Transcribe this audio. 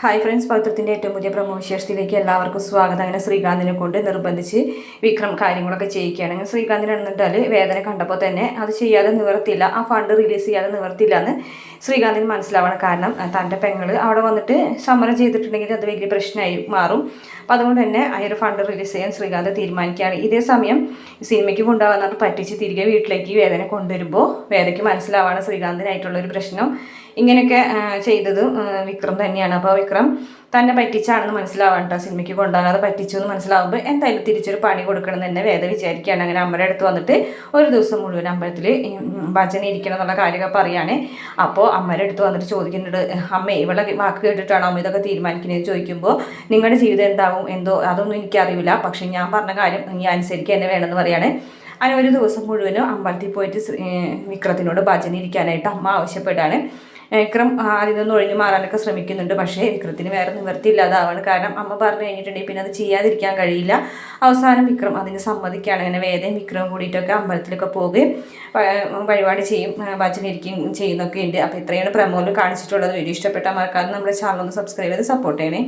Hi friends പത്രത്തിന്റെ ഏറ്റവും പുതിയ പ്രമോ വിശേഷത്തിലേക്ക് എല്ലാവർക്കും സ്വാഗതം. അങ്ങനെ ശ്രീകാന്തിനെ കൊണ്ട് നിർബന്ധിച്ച് വിക്രം കാര്യങ്ങളൊക്കെ ചെയ്യിക്കുകയാണ്. അങ്ങനെ ശ്രീകാന്തിനെ എന്നിട്ടാൽ വേദന കണ്ടപ്പോൾ തന്നെ അത് ചെയ്യാതെ നിവർത്തില്ല ആ ഫണ്ട് റിലീസ് ചെയ്യാതെ നിവർത്തില്ല എന്ന് ശ്രീകാന്തിന് മനസ്സിലാവണം കാരണം തന്റെ പെങ്ങൾ അവിടെ വന്നിട്ട് സമരം ചെയ്തിട്ടുണ്ടെങ്കിൽ അത് വലിയ പ്രശ്നമായി മാറും. അപ്പം അതുകൊണ്ട് തന്നെ ആ ഫണ്ട് റിലീസ് ചെയ്യാൻ ശ്രീകാന്ത് തീരുമാനിക്കുകയാണ്. ഇതേ സമയം സിനിമയ്ക്ക് കൊണ്ടുപോകാൻ പറ്റിച്ച് തിരികെ വീട്ടിലേക്ക് വേദന കൊണ്ടുവരുമ്പോൾ വേദയ്ക്ക് മനസ്സിലാവാണ് ശ്രീകാന്തിനായിട്ടുള്ളൊരു പ്രശ്നം. ഇങ്ങനെയൊക്കെ ചെയ്തത് വിക്രം തന്നെയാണ്. അപ്പോൾ വിക്രം തന്നെ പറ്റിച്ചാണെന്ന് മനസ്സിലാവാണ് കേട്ടോ സിനിമയ്ക്ക് കൊണ്ടുപോകാതെ പറ്റിച്ചു എന്ന് മനസ്സിലാവുമ്പോൾ എന്തായാലും തിരിച്ചൊരു പണി കൊടുക്കണം എന്ന് തന്നെ വേദ വിചാരിക്കുകയാണ്. അങ്ങനെ അമ്മയുടെ അടുത്ത് വന്നിട്ട് ഒരു ദിവസം മുഴുവൻ അമ്പലത്തിൽ ഭജന ഇരിക്കണം എന്നുള്ള കാര്യമൊക്കെ പറയുകയാണ് അപ്പോൾ അമ്മയുടെ അടുത്ത് വന്നിട്ട് ചോദിക്കുന്നുണ്ട് അമ്മ ഇവളെ വാക്ക് കേട്ടിട്ടാണോ അമ്മ ഇതൊക്കെ തീരുമാനിക്കുന്നത്? ചോദിക്കുമ്പോൾ നിങ്ങളുടെ ജീവിതം എന്താവും? എന്തോ അതൊന്നും എനിക്കറിയില്ല. പക്ഷേ ഞാൻ പറഞ്ഞ കാര്യം നീ അനുസരിക്കുക തന്നെ വേണമെന്ന് പറയുകയാണ് അങ്ങനെ ഒരു ദിവസം മുഴുവനും അമ്പലത്തിൽ പോയിട്ട് വിക്രത്തിനോട് ഭജന ഇരിക്കാനായിട്ട് അമ്മ ആവശ്യപ്പെടുകയാണ്. വിക്രം അതിൽ നിന്ന് ഒഴിഞ്ഞു മാറാനൊക്കെ ശ്രമിക്കുന്നുണ്ട്. പക്ഷേ വിക്രത്തിന് വേറെ നിവൃത്തിയില്ലാതാവാണ് കാരണം അമ്മ പറഞ്ഞു കഴിഞ്ഞിട്ടുണ്ടെങ്കിൽ പിന്നെ അത് ചെയ്യാതിരിക്കാൻ കഴിയില്ല. അവസാനം വിക്രം അതിന് സമ്മതിക്കുകയാണ്. അങ്ങനെ വേദയും വിക്രവും കൂടിയിട്ടൊക്കെ അമ്പലത്തിലൊക്കെ പോകുകയും വഴിപാട് ചെയ്യും വചനിരിക്കുകയും ചെയ്യുന്നൊക്കെ ഉണ്ട് അപ്പോൾ ഇത്രയാണ് പ്രമോദം കാണിച്ചിട്ടുള്ളത്. വീഡിയോ ഇഷ്ടപ്പെട്ട മറക്കാതെ നമ്മുടെ ചാനൽ ഒന്ന് സബ്സ്ക്രൈബ് ചെയ്ത് സപ്പോർട്ട് ചെയ്യണേ.